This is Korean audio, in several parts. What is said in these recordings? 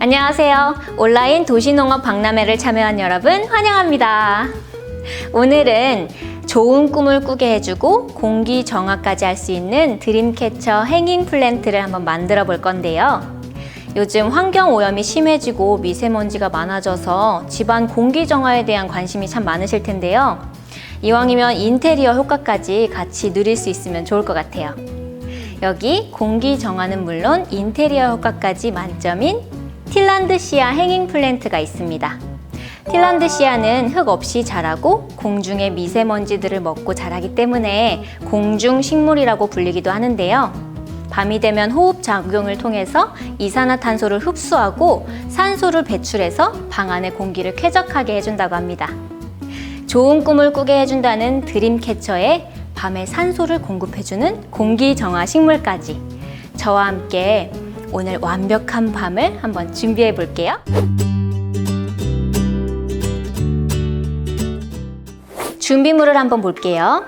안녕하세요. 온라인 도시농업 박람회를 참여한 여러분 환영합니다. 오늘은 좋은 꿈을 꾸게 해주고 공기 정화까지 할 수 있는 드림캐쳐 행잉 플랜트를 한번 만들어 볼 건데요. 요즘 환경 오염이 심해지고 미세먼지가 많아져서 집안 공기 정화에 대한 관심이 참 많으실 텐데요. 이왕이면 인테리어 효과까지 같이 누릴 수 있으면 좋을 것 같아요. 여기 공기 정화는 물론 인테리어 효과까지 만점인 틸란드시아 행잉 플랜트가 있습니다. 틸란드시아는 흙 없이 자라고 공중의 미세먼지들을 먹고 자라기 때문에 공중 식물이라고 불리기도 하는데요. 밤이 되면 호흡 작용을 통해서 이산화탄소를 흡수하고 산소를 배출해서 방 안의 공기를 쾌적하게 해준다고 합니다. 좋은 꿈을 꾸게 해준다는 드림캐쳐에 밤에 산소를 공급해주는 공기 정화 식물까지 저와 함께 오늘 완벽한 밤을 한번 준비해 볼게요. 준비물을 한번 볼게요.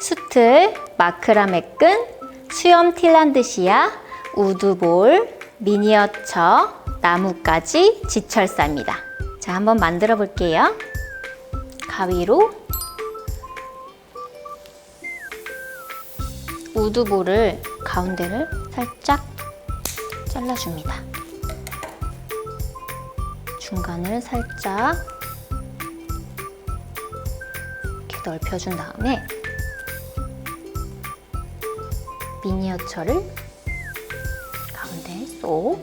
수틀, 마크라메 끈, 수염 틸란드시아, 우드볼, 미니어처, 나뭇가지, 지철사입니다. 자, 한번 만들어 볼게요. 가위로 우드볼을 가운데를 살짝 잘라줍니다. 중간을 살짝 이렇게 넓혀준 다음에 미니어처를 가운데 쏙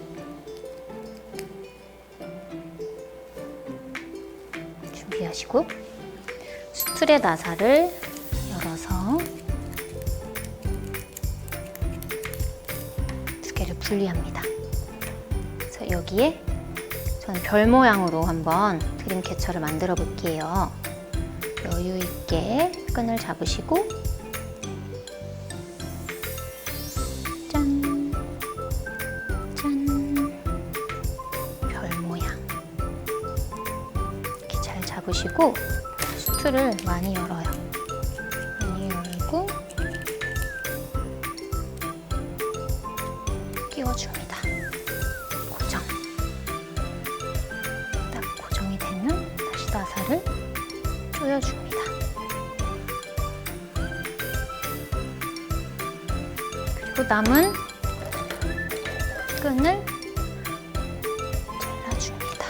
준비하시고 수틀의 나사를 분리합니다. 그래서 여기에 저는 별 모양으로 한번 드림캐쳐를 만들어 볼게요. 여유 있게 끈을 잡으시고 짠, 짠, 별 모양 이렇게 잘 잡으시고 수트를 많이 열어요. 끼워줍니다. 고정. 딱 고정이 되면 다시 나사를 조여줍니다. 그리고 남은 끈을 잘라줍니다.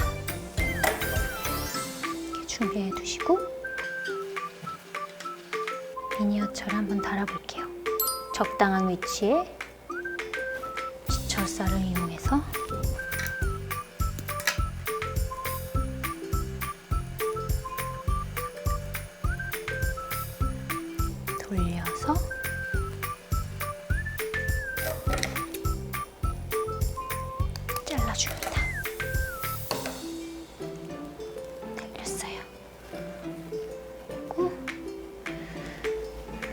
이렇게 준비해 두시고 미니어처를 한번 달아볼게요. 적당한 위치에 지철사를 이용해서 돌려서 잘라줍니다. 그리고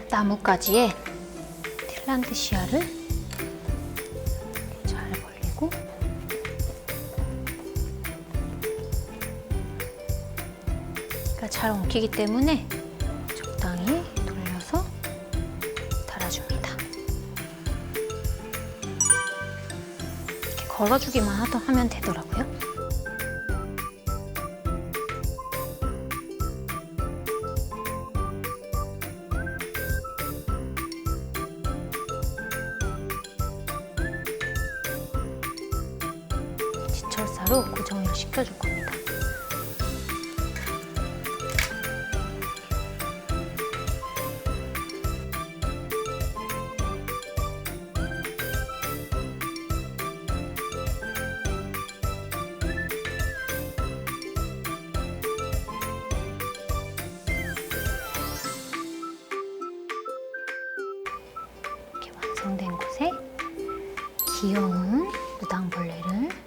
나뭇가지에 틸란드시아를 잘 벌리고 그러니까 잘 엉키기 때문에 적당히 돌려서 달아줍니다. 이렇게 걸어주기만 하면 되더라고요. 지철사로 고정을 시켜줄 겁니다. 이렇게 완성된 곳에 귀여운 무당벌레를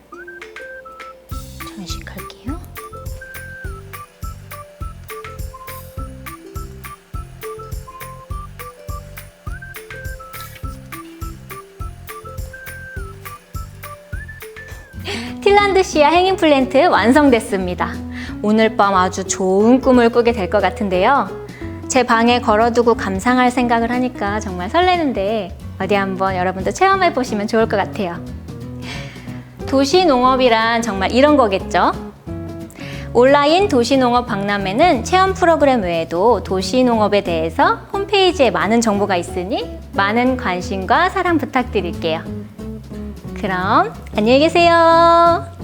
틸란드시아 행인 플랜트 완성됐습니다. 오늘 밤 아주 좋은 꿈을 꾸게 될 것 같은데요. 제 방에 걸어두고 감상할 생각을 하니까 정말 설레는데 어디 한번 여러분도 체험해 보시면 좋을 것 같아요. 도시 농업이란 정말 이런 거겠죠? 온라인 도시농업 박람회는 체험 프로그램 외에도 도시농업에 대해서 홈페이지에 많은 정보가 있으니 많은 관심과 사랑 부탁드릴게요. 그럼 안녕히 계세요.